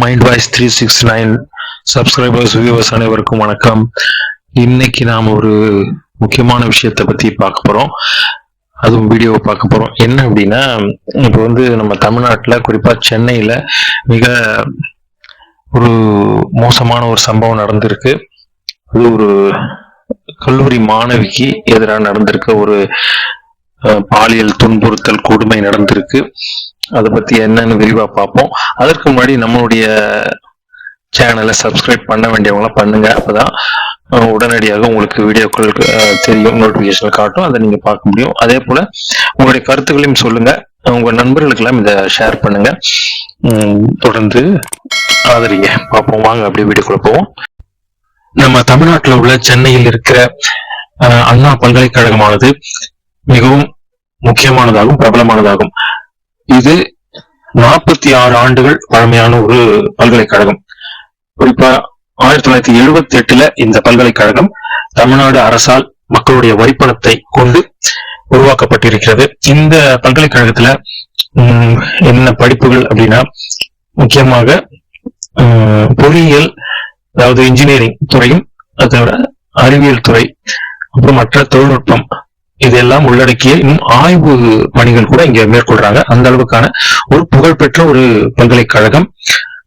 Mind voice three six nine subscribers viewers அனைவருக்கும் வணக்கம். இன்னைக்கு நாம் ஒரு முக்கியமான விஷயத்தை பத்தி பார்க்க போறோம். அதுவும் வீடியோவை பார்க்க போறோம். என்ன அப்படின்னா இப்போ வந்து நம்ம தமிழ்நாட்டில் குறிப்பா சென்னையில மிக ஒரு மோசமான ஒரு சம்பவம் நடந்திருக்கு. அது ஒரு கல்லூரி மாணவிக்கு எதிராக நடந்திருக்க ஒரு பாலியல் துன்புறுத்தல் கொடுமை நடந்திருக்கு. அதை பத்தி என்னன்னு விரிவா பார்ப்போம். அதற்கு முன்னாடி நம்மளுடைய சேனலை சப்ஸ்கிரைப் பண்ண வேண்டியவங்களாம் பண்ணுங்க. அப்பதான் உடனடியாக உங்களுக்கு வீடியோக்கள் தெரியும் நோட்டிபிகேஷன் காட்டும். அதை நீங்க பார்க்க முடியும். அதே போல உங்களுடைய கருத்துக்களையும் சொல்லுங்க. உங்க நண்பர்களுக்கெல்லாம் இதை ஷேர் பண்ணுங்க. உம், தொடர்ந்து ஆதரிங்க. பார்ப்போம். வாங்க அப்படியே வீடியோக்குள்ள போவோம். நம்ம தமிழ்நாட்டில் உள்ள சென்னையில் இருக்கிற அஹ், அண்ணா பல்கலைக்கழகமானது மிகவும் முக்கியமானதாகும் பிரபலமானதாகும். இது நாற்பத்தி ஆறு ஆண்டுகள் பழமையான ஒரு பல்கலைக்கழகம். குறிப்பா ஆயிரத்தி தொள்ளாயிரத்தி எழுபத்தி எட்டுல இந்த பல்கலைக்கழகம் தமிழ்நாடு அரசால் மக்களுடைய வரிப்பணத்தை கொண்டு உருவாக்கப்பட்டிருக்கிறது. இந்த பல்கலைக்கழகத்துல உம், என்ன படிப்புகள் அப்படின்னா முக்கியமாக பொறியியல் அதாவது இன்ஜினியரிங் துறையும் அதோட அறிவியல் துறை அப்புறம் மற்ற தொழில்நுட்பம் இதெல்லாம் உள்ளடக்கிய இன்னும் ஆய்வு பணிகள் கூட இங்க மேற்கொள்றாங்க. அந்த அளவுக்கான ஒரு புகழ்பெற்ற ஒரு பல்கலைக்கழகம்.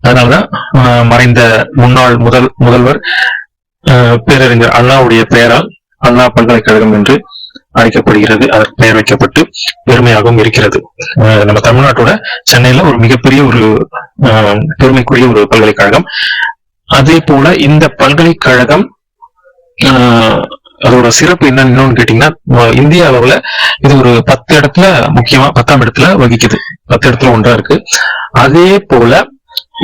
அதனாலதான் ஆஹ், மறைந்த முன்னாள் முதல் முதல்வர் ஆஹ், பேரறிஞர் அண்ணாவுடைய பெயரால் அண்ணா பல்கலைக்கழகம் என்று அழைக்கப்படுகிறது. அதற்கு பெயர் வைக்கப்பட்டு பெருமையாகவும் இருக்கிறது. நம்ம தமிழ்நாட்டோட சென்னையில ஒரு மிகப்பெரிய ஒரு ஆஹ், பெருமைக்குரிய ஒரு பல்கலைக்கழகம். அதே போல இந்த பல்கலைக்கழகம் ஆஹ், அதோட சிறப்பு என்னன்னு இன்னொன்னு கேட்டீங்கன்னா இந்திய அளவுல இது ஒரு பத்து இடத்துல முக்கியமா பத்தாம் இடத்துல வகிக்குது. பத்து இடத்துல ஒன்றா இருக்கு. அதே போல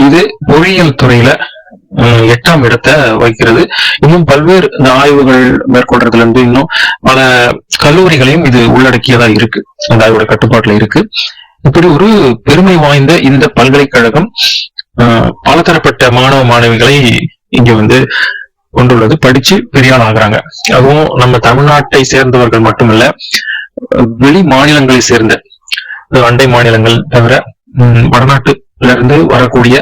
இது பொறியியல் துறையில எட்டாம் இடத்தை வகிக்கிறது. இன்னும் பல்வேறு இந்த ஆய்வுகள் மேற்கொள்றதுல இருந்து இன்னும் பல கல்லூரிகளையும் இது உள்ளடக்கியதா இருக்கு. அந்த ஆய்வோட கட்டுப்பாட்டுல இருக்கு. இப்படி ஒரு பெருமை வாய்ந்த இந்த பல்கலைக்கழகம் பலதரப்பட்ட மாணவ மாணவிகளை இங்க வந்து கொண்டுள்ளது. படிச்சு பெரியாள் ஆகுறாங்க. அதுவும் நம்ம தமிழ்நாட்டை சேர்ந்தவர்கள் மட்டுமல்ல வெளி மாநிலங்களை சேர்ந்த அண்டை மாநிலங்கள் தவிர வடநாட்டுல இருந்து வரக்கூடிய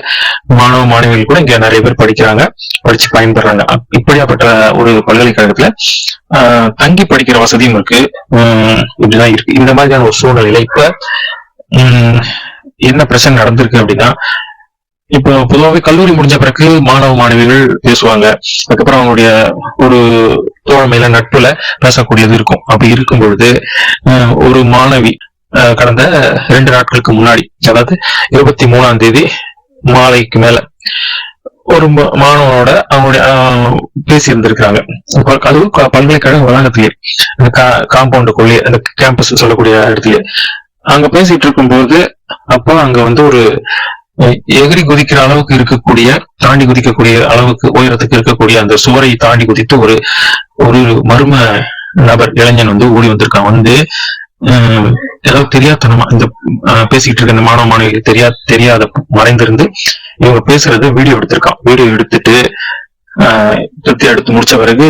மாணவ மாணவிகள் கூட இங்க நிறைய பேர் படிக்கிறாங்க படிச்சு பயன்பெறாங்க. இப்படியாப்பட்ட ஒரு பல்கலைக்கழகத்துல ஆஹ், தங்கி படிக்கிற வசதியும் இருக்கு. உம், இப்படிதான் இருக்கு. இந்த மாதிரியான ஒரு சூழ்நிலையில இப்ப என்ன பிரச்சனை நடந்திருக்கு அப்படின்னா இப்போ பொதுவாகவே கல்லூரி முடிஞ்ச பிறகு மாணவ மாணவிகள் பேசுவாங்க. அதுக்கப்புறம் அவங்களுடைய ஒரு தோழமையில நட்புல பேசக்கூடியது இருக்கும். அப்படி இருக்கும் பொழுது ஆஹ், ஒரு மாணவி கடந்த ரெண்டு நாட்களுக்கு முன்னாடி அதாவது இருபத்தி மூணாம் தேதி மாலைக்கு மேல ஒரு மாணவனோட அவங்களுடைய ஆஹ், பேசி இருந்திருக்கிறாங்க அப்ப அதுவும் பல்கலைக்கழக வளாகத்திலேயே அந்த காம்பவுண்டுக்குள்ளேயே அந்த கேம்பஸ் சொல்லக்கூடிய இடத்துலயே அங்க பேசிட்டு இருக்கும்போது அப்போ அங்க வந்து ஒரு எகிரி குதிக்கிற அளவுக்கு இருக்கக்கூடிய தாண்டி குதிக்கக்கூடிய அளவுக்கு உயரத்துக்கு இருக்கக்கூடிய அந்த சுவரை தாண்டி குதித்து ஒரு ஒரு மர்ம நபர் இளைஞன் வந்து ஓடி வந்திருக்கான். வந்து ஏதாவது ஏதோ தெரியாதனமா இந்த பேசிக்கிட்டு இருக்க இந்த மாணவ மாணவிகளுக்கு தெரியா தெரியாத மறைந்திருந்து இவங்க பேசுறத வீடியோ எடுத்திருக்கான். வீடியோ எடுத்துட்டு ஆஹ், திருப்தி எடுத்து முடிச்ச பிறகு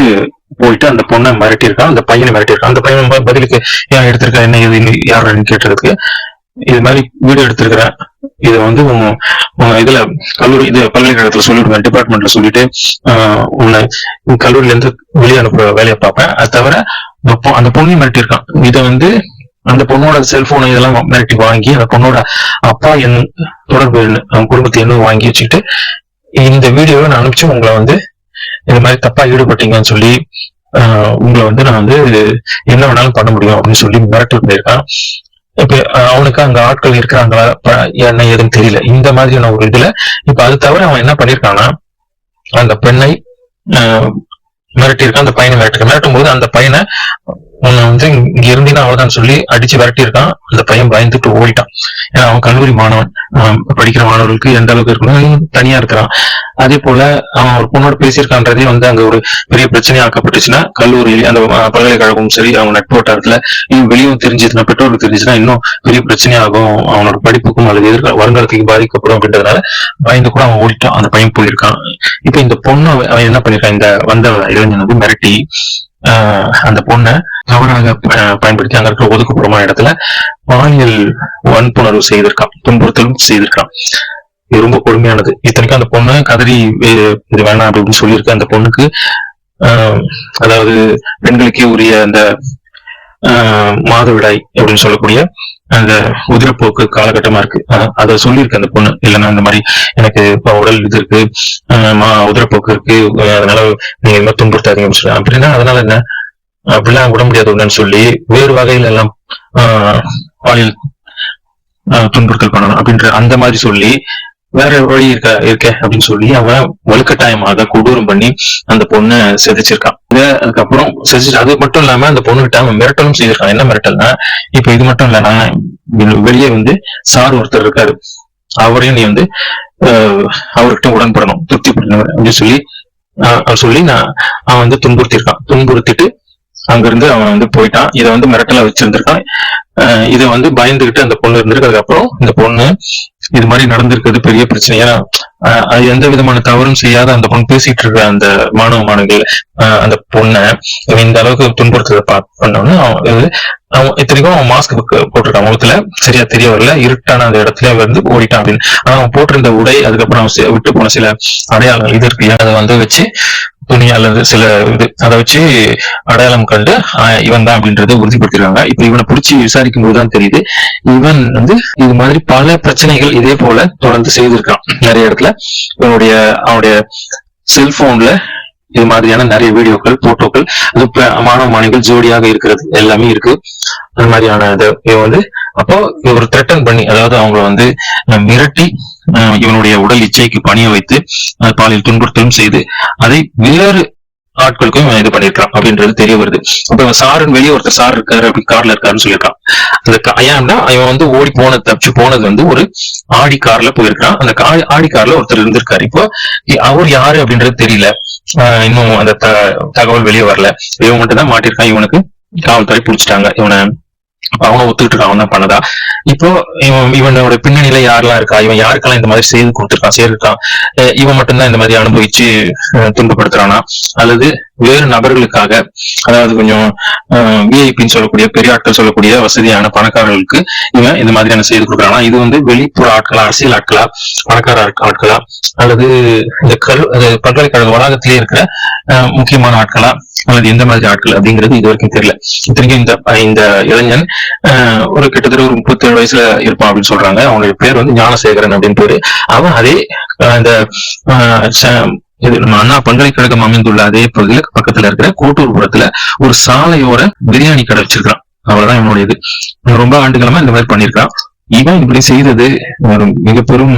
போயிட்டு அந்த பொண்ணை மிரட்டியிருக்கான். அந்த பையனை மிரட்டியிருக்கான். அந்த பையன் பதிலுக்கு ஏன் எடுத்திருக்கா? என்ன இது யாருன்னு கேட்டதுக்கு இது மாதிரி வீடியோ எடுத்திருக்கிறேன். இதை வந்து உன் இதுல கல்லூரி இது பல்கலைக்கழகத்துல சொல்லிடுவேன் டிபார்ட்மெண்ட்ல சொல்லிட்டு ஆஹ், உன்னை கல்லூரில இருந்து வெளியே அனுப்புற வேலையை பார்ப்பேன். அது தவிர அந்த பொண்ணையும் மிரட்டியிருக்கான். இதை வந்து அந்த பொண்ணோட செல்போனை இதெல்லாம் மிரட்டி வாங்கி அந்த பொண்ணோட அப்பா என் தொடர்பு குடும்பத்தை என்ன வாங்கி வச்சுக்கிட்டு இந்த வீடியோவை நான் அனுப்பிச்சு உங்களை வந்து இந்த மாதிரி தப்பா ஈடுபட்டீங்கன்னு சொல்லி ஆஹ், உங்களை வந்து நான் வந்து என்ன வேணாலும் பண்ண முடியும் அப்படின்னு சொல்லி மிரட்டல் பண்ணியிருக்கான். இப்ப அவனுக்கு அங்க ஆட்கள் இருக்கிறாங்களா? ப- என்ன ஏதுன்னு தெரியல. இந்த மாதிரியான ஒரு இதுல இப்ப அது தவிர அவன் என்ன பண்ணிருக்கான்னா அந்த பெண்ணை ஆஹ், மிரட்டியிருக்கான் அந்த பையனை மிரட்டிருக்கான் மிரட்டும் போது அந்த பையனை உன்னை வந்து இங்க இருந்தீங்கன்னா அவ்வளவுதான் சொல்லி அடிச்சு விரட்டியிருக்கான். அந்த பையன் பயந்துட்டு ஓடிட்டான். ஏன்னா அவன் கல்லூரி மாணவன். படிக்கிற மாணவர்களுக்கு எந்த அளவுக்கு இருக்கணும்? தனியா இருக்கிறான். அதே போல அவன் ஒரு பொண்ணோட பேசியிருக்கான்றதே வந்து அங்க ஒரு பெரிய பிரச்சனையா ஆக்கப்பட்டுச்சுன்னா கல்லூரியில அந்த பல்கலைக்கழகமும் சரி அவங்க நட்பு வட்டாரத்துல இன்னும் வெளியும் தெரிஞ்சதுன்னா பெற்றோருக்கு தெரிஞ்சுன்னா இன்னும் பெரிய பிரச்சனையாகும் அவனோட படிப்புக்கும் அல்லது எதிர்கால வருங்காலத்துக்கு பாதிக்கப்படும் அப்படின்றதுனால பயந்து கூட அவன் ஓடிட்டான். அந்த பையன் போயிருக்கான். இப்ப இந்த பொண்ணு அவன் என்ன பண்ணிருக்கான் இந்த வந்த இளைஞன் வந்து மிரட்டி ஆஹ் அந்த பொண்ணை தவறாக பயன்படுத்தி அங்க இருக்கிற ஒதுக்குப்புறமான இடத்துல பாலியல் வன்புணர்வு செய்திருக்கான். துன்புறுத்தலும் செய்திருக்கான். இது ரொம்ப கொடுமையானது. இத்தனைக்கும் அந்த பொண்ணு கதறி இது வேணாம் அப்படின்னு சொல்லியிருக்கு அந்த பொண்ணுக்கு ஆஹ், அதாவது பெண்களுக்கே உரிய அந்த ஆஹ், மாதவிடாய் அப்படின்னு சொல்லக்கூடிய அந்த உதிரப்போக்கு காலகட்டமா இருக்கு. அதை சொல்லியிருக்கு அந்த பொண்ணு. இல்லைன்னா இந்த மாதிரி எனக்கு இப்போ உடல் இது இருக்கு. மா- உதிரப்போக்கு இருக்கு. அதனால நீங்க என்ன துன்புறுத்தாதீங்க அப்படின்னு சொல்லி அப்படின்னா அதனால என்ன? அப்படிலாம் விட முடியாது ஒண்ணுன்னு சொல்லி வேறு வகையில எல்லாம் ஆஹ், பாலியல் ஆஹ், துன்புறுத்தல் பண்ணணும் அப்படின்ற அந்த மாதிரி சொல்லி வேற வழி இருக்க? இருக்க அப்படின்னு சொல்லி அவன் வலுக்கட்டாயமாக கொடூரம் பண்ணி அந்த பொண்ணை செதைச்சிருக்கான் இத அதுக்கப்புறம் செதைச்சு அது மட்டும் இல்லாம அந்த பொண்ணுகிட்ட அவன் மிரட்டலும் செய்திருக்கான். என்ன மிரட்டல்னா இப்ப இது மட்டும் இல்லைன்னா வெளியே வந்து சார் ஒருத்தர் இருக்காரு. அவரையும் நீ வந்து அவர்கிட்ட உடன்படணும். திருப்திப்படணும் அப்படின்னு சொல்லி அவர் சொல்லி நான் அவன் வந்து துன்புறுத்திருக்கான் துன்புறுத்திட்டு அங்கிருந்து அவன் வந்து போயிட்டான். இதை வந்து மிரட்டலா வச்சிருந்திருக்கான். இதை வந்து பயந்துகிட்டு அந்த பொண்ணு இருந்திருக்கு. அதுக்கப்புறம் இந்த பொண்ணு இது மாதிரி நடந்திருக்கிறது பெரிய பிரச்சனை. ஏன்னா ஆஹ் அது எந்த விதமான தவறும் செய்யாத அந்த பொண்ணு பேசிட்டு இருக்க அந்த மாணவ மாணவிகள் ஆஹ் அந்த பொண்ணை இந்த அளவுக்கு துன்புறுத்ததை பா பண்ணோன்னு அவன் அவன் இத்தனைக்கும் அவன் மாஸ்க் போட்டிருக்கான். முகத்துல சரியா தெரிய வரல. இருட்டான அந்த இடத்துல வந்து ஓடிட்டான் அப்படின்னு. ஆனா அவன் போட்டிருந்த உடை அதுக்கப்புறம் அவன் விட்டு போன சில அடையாளங்கள் இது இருக்கு அதை வந்து வச்சு துணி அல்லது சில இது அதை வச்சு அடையாளம் கண்டு இவன் தான் அப்படின்றத உறுதிப்படுத்திருக்காங்க இப்ப இவனை பிடிச்சி விசாரிக்கும் போதுதான் தெரியுது இவன் வந்து இது மாதிரி பல பிரச்சனைகள் இதே போல தொடர்ந்து செய்திருக்கான். நிறைய இடத்துல இவனுடைய அவனுடைய செல்போன்ல இது மாதிரியான நிறைய வீடியோக்கள் போட்டோக்கள் அது மாணவ மாணவிகள் ஜோடியாக இருக்கிறது. எல்லாமே இருக்கு. அந்த மாதிரியான இது இவன் வந்து அப்போ இவர் த்ரெட்டன் பண்ணி அதாவது அவங்கள வந்து மிரட்டி இவனுடைய உடல் இச்சைக்கு பணிய வைத்து பாலியல் துன்புறுத்தலும் செய்து அதை வேறு ஆட்களுக்கும் இவன் இது பண்ணிருக்கான் அப்படின்றது தெரிய வருது. அப்ப இவன் சாருன்னு வெளியே ஒருத்தர் சார் இருக்காரு அப்படி கார்ல இருக்காருன்னு சொல்லியிருக்கான். அந்த ஏன்னா இவன் வந்து ஓடி போனது தப்பிச்சு போனது வந்து ஒரு ஆடி கார்ல போயிருக்கான் அந்த கா- ஆடி கார்ல ஒருத்தர் இருந்திருக்காரு. இப்போ அவர் யாரு அப்படின்றது தெரியல. ஆஹ் இன்னும் அந்த த- தகவல் வெளியே வரல. இவன் மட்டும் தான் மாட்டிருக்கான் இவனுக்கு காவல்துறை புடிச்சிட்டாங்க. இவனை அப்ப அவனை ஒத்துக்கிட்டு இருக்கான் அவன் தான் பண்ணதா? இப்போ இவன் இவனோட பின்னணியில யாரெல்லாம் இருக்கா? இவன் யாருக்கெல்லாம் இந்த மாதிரி செய்து கொடுத்துருக்கான் செய்திருக்கான்? இவன் மட்டும்தான் இந்த மாதிரி அனுபவிச்சு துன்பப்படுத்துறானா? அல்லது வேறு நபர்களுக்காக அதாவது கொஞ்சம் விஐபின்னு சொல்லக்கூடிய பெரிய ஆட்கள் சொல்லக்கூடிய வசதியான பணக்காரர்களுக்கு இவன் இந்த மாதிரியான செய்து கொடுக்குறானா? இது வந்து வெளிப்புற ஆட்களா அரசியல் ஆட்களா பணக்கார ஆட்க- ஆட்களா? அல்லது இந்த கல் பல்கலைக்கழக வளாகத்திலேயே இருக்கிற அஹ், முக்கியமான ஆட்களா? அல்லது எந்த மாதிரி ஆட்கள் அப்படிங்கிறது இது வரைக்கும் தெரியல. இத்தனைக்கும் இந்த இந்த இளைஞன் ஒரு கிட்டத்தட்ட ஒரு முப்பத்தேழு வயசுல இருப்பான் அப்படின்னு சொல்றாங்க. அவனுடைய பேர் வந்து ஞானசேகரன் அப்படின்னு பேரு. அவன் அதே அஹ், இந்த இது நம்ம அண்ணா பல்கலைக்கழகம் அமைந்துள்ள அதே பகுதியில பக்கத்துல இருக்கிற கோட்டூர்புரத்துல ஒரு சாலையோர பிரியாணி கடை வச்சிருக்கான் அவ்வளவுதான் இவனுடைய இது ரொம்ப ஆண்டுகளமா இந்த மாதிரி பண்ணிருக்கான் இவன் இப்படி செய்தது மிக பெரும்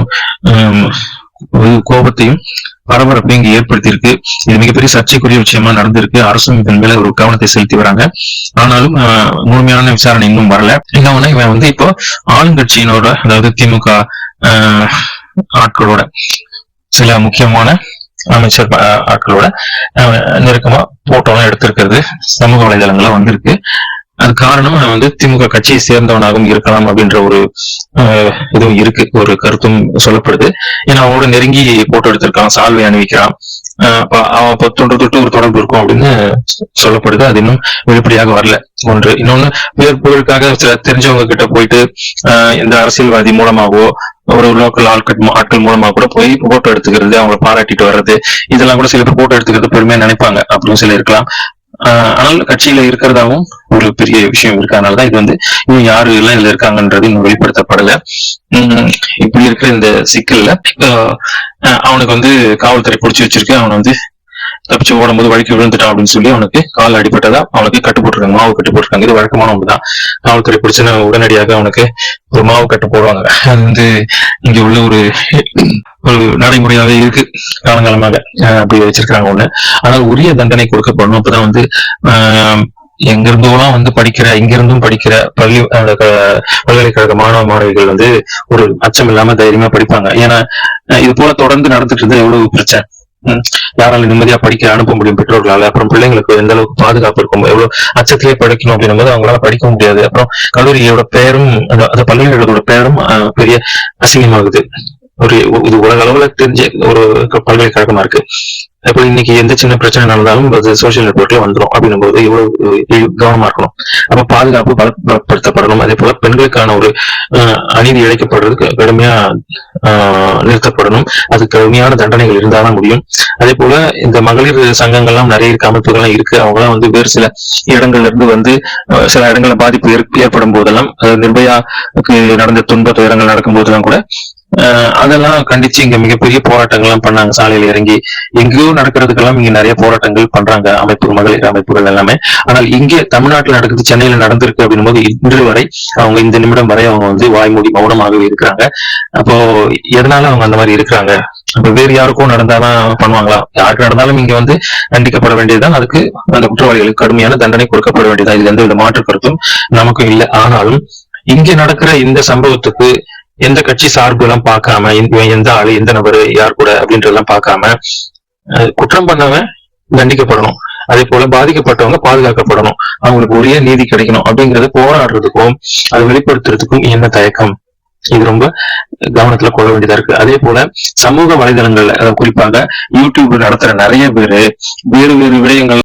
ஒரு கோபத்தையும் பரபரப்பை இங்க ஏற்படுத்தியிருக்கு. இது மிகப்பெரிய சர்ச்சைக்குரிய விஷயமா நடந்திருக்கு. அரசும் இதன் மேல ஒரு கவனத்தை செலுத்தி வராங்க. ஆனாலும் ஆஹ், முழுமையான விசாரணை இன்னும் வரல. இன்னொன்னு இவன் வந்து இப்போ ஆளுங்கட்சியினோட அதாவது திமுக ஆஹ், ஆட்களோட சில முக்கியமான அமைச்சர் ஆட்களோட நெருக்கமா போட்டோலாம் எடுத்திருக்கிறது. சமூக வலைதளங்கள்ல வந்திருக்கு. அது காரணம் நான் வந்து திமுக கட்சியை சேர்ந்தவனாகவும் இருக்கலாம் அப்படின்ற ஒரு ஆஹ், இதுவும் இருக்கு. ஒரு கருத்தும் சொல்லப்படுது. ஏன்னா அவனோட நெருங்கி போட்டோ எடுத்திருக்கான் சால்வை அணிவிக்கிறான். ஆஹ் அவன் பத்தொன்று தொன்று தொட்டு ஒரு தொடர்பு இருக்கும் அப்படின்னு சொல்லப்படுது. அது இன்னும் வெளிப்படையாக வரல. ஒன்று. இன்னொன்னு வேறு புகழுக்காக சில தெரிஞ்சவங்க கிட்ட போயிட்டு ஆஹ் இந்த அரசியல்வாதி மூலமாகவோ ஒரு லோக்கல் ஆட்கள் ஆட்கள் மூலமா கூட போய் போட்டோ எடுத்துக்கிறது அவங்கள பாராட்டிட்டு வர்றது இதெல்லாம் கூட சில பேர் போட்டோ எடுத்துக்கிறது பெருமையா நினைப்பாங்க. அப்படின்னு சொல்லி இருக்கலாம். ஆனால் கட்சியில இருக்கிறதாவும் ஒரு பெரிய விஷயம் இருக்கனாலதான் இது வந்து இன்னும் யாரு எல்லாம் இதுல இருக்காங்கன்றது இன்னும் வெளிப்படுத்தப்படல. உம் இப்படி இருக்கிற இந்த சிக்கல்ல ஆஹ் அவனுக்கு வந்து காவல்துறை பிடிச்சி வச்சிருக்கு. அவன் வந்து தப்பிச்சு ஓடும்போது வழிக்கு விழுந்துட்டான் அப்படின்னு சொல்லி அவனுக்கு கால் அடிபட்டதா அவனுக்கு கட்டு போட்டிருக்காங்க மாவு கட்டு போட்டிருக்காங்க இது வழக்கமான ஒன்றுதான் காவல்துறை பிடிச்சுன்னு உடனடியாக அவனுக்கு ஒரு மாவு கட்டு போடுவாங்க. அது வந்து இங்க உள்ள ஒரு ஒரு நடைமுறையாவே இருக்கு. காலங்காலமாக அப்படி வச்சிருக்காங்க ஒண்ணு. ஆனால் உரிய தண்டனை கொடுக்கப்படணும். அப்பதான் வந்து ஆஹ் எங்க வந்து படிக்கிற இங்க இருந்தும் படிக்கிற பள்ளி பல்கலைக்கழக மாணவ மாணவிகள் வந்து ஒரு அச்சம் இல்லாம தைரியமா படிப்பாங்க. ஏன்னா இது போல தொடர்ந்து நடந்துட்டு இருந்தா எவ்வளவு பிரச்சனை? யாரால நிம்மதியா படிக்க அனுப்ப முடியும் பெற்றோர்களால. அப்புறம் பிள்ளைங்களுக்கு எந்த அளவுக்கு பாதுகாப்பு இருக்கும் எவ்வளவு அச்சத்திலே படிக்கணும் அப்படின்னும் போது அவங்களால படிக்க முடியாது. அப்புறம் கல்லூரியோட பெயரும் அந்த அந்த பல்கலைக்கழகத்தோட பெயரும் பெரிய அசிங்கமாகுது. ஒரு இது உலக அளவுல தெரிஞ்ச ஒரு பல்கலைக்கழகமா இருக்கு. இப்போ இன்னைக்கு எந்த சின்ன பிரச்சனை நடந்தாலும் அது சோசியல் நெட்ஒர்க்ல வந்துரும் அப்படின்னும் போது இவ்வளவு கவனமா இருக்கணும். அப்ப பாதுகாப்பு பலப்படுத்தப்படணும். அதே போல பெண்களுக்கான ஒரு அஹ், அநீதி இழைக்கப்படுறதுக்கு கடுமையா நிறுத்தப்படணும். அது கடுமையான தண்டனைகள் இருந்தாலும் முடியும். அதே போல இந்த மகளிர் சங்கங்கள்லாம் நிறைய இருக்கு அமைப்புகள்லாம் இருக்கு. அவங்கலாம் வந்து வேறு சில இடங்கள்ல இருந்து வந்து சில இடங்கள்ல பாதிப்பு ஏற்படும் போதெல்லாம் அதாவது நடந்த துன்ப துயரங்கள் நடக்கும் போதெல்லாம் கூட அதெல்லாம் கண்டிச்சு இங்க மிகப்பெரிய போராட்டங்கள்லாம் பண்ணாங்க. சாலையில இறங்கி எங்கேயோ நடக்கிறதுக்கெல்லாம் இங்க நிறைய போராட்டங்கள் பண்றாங்க. அமைப்பு மகளிர் அமைப்புகள் எல்லாமே. ஆனால் இங்கே தமிழ்நாட்டுல நடக்குது சென்னையில நடந்திருக்கு அப்படின்னும் போது இன்று வரை அவங்க இந்த நிமிடம் வரை அவங்க வந்து வாய்மூடி மௌனமாகவே இருக்கிறாங்க. அப்போ எதனால அவங்க அந்த மாதிரி இருக்கிறாங்க? அப்ப வேறு யாருக்கும் நடந்தாதான் பண்ணுவாங்களா? யாருக்கு நடந்தாலும் இங்க வந்து தண்டிக்கப்பட வேண்டியதுதான். அதுக்கு அந்த குற்றவாளிகளுக்கு கடுமையான தண்டனை கொடுக்கப்பட வேண்டியதுதான். இதுல எந்த வித மாற்று கருத்தும் நமக்கும் இல்லை. ஆனாலும் இங்க நடக்கிற இந்த சம்பவத்துக்கு எந்த கட்சி சார்பு எல்லாம் பார்க்காம இவன் எந்த ஆளு எந்த நபரு யார் கூட அப்படின்றதெல்லாம் பார்க்காம குற்றம் பண்ணவன் தண்டிக்கப்படணும். அதே போல பாதிக்கப்பட்டவங்க பாதுகாக்கப்படணும். அவங்களுக்கு உரிய நீதி கிடைக்கணும். அப்படிங்கறத போராடுறதுக்கும் அதை வெளிப்படுத்துறதுக்கும் என்ன தயக்கம்? இது ரொம்ப கவனத்துல கொள்ள வேண்டியதா இருக்கு. அதே போல சமூக வலைதளங்கள்ல குறிப்பாக யூடியூப் நடத்துற நிறைய பேரு வேறு வேறு விடயங்கள்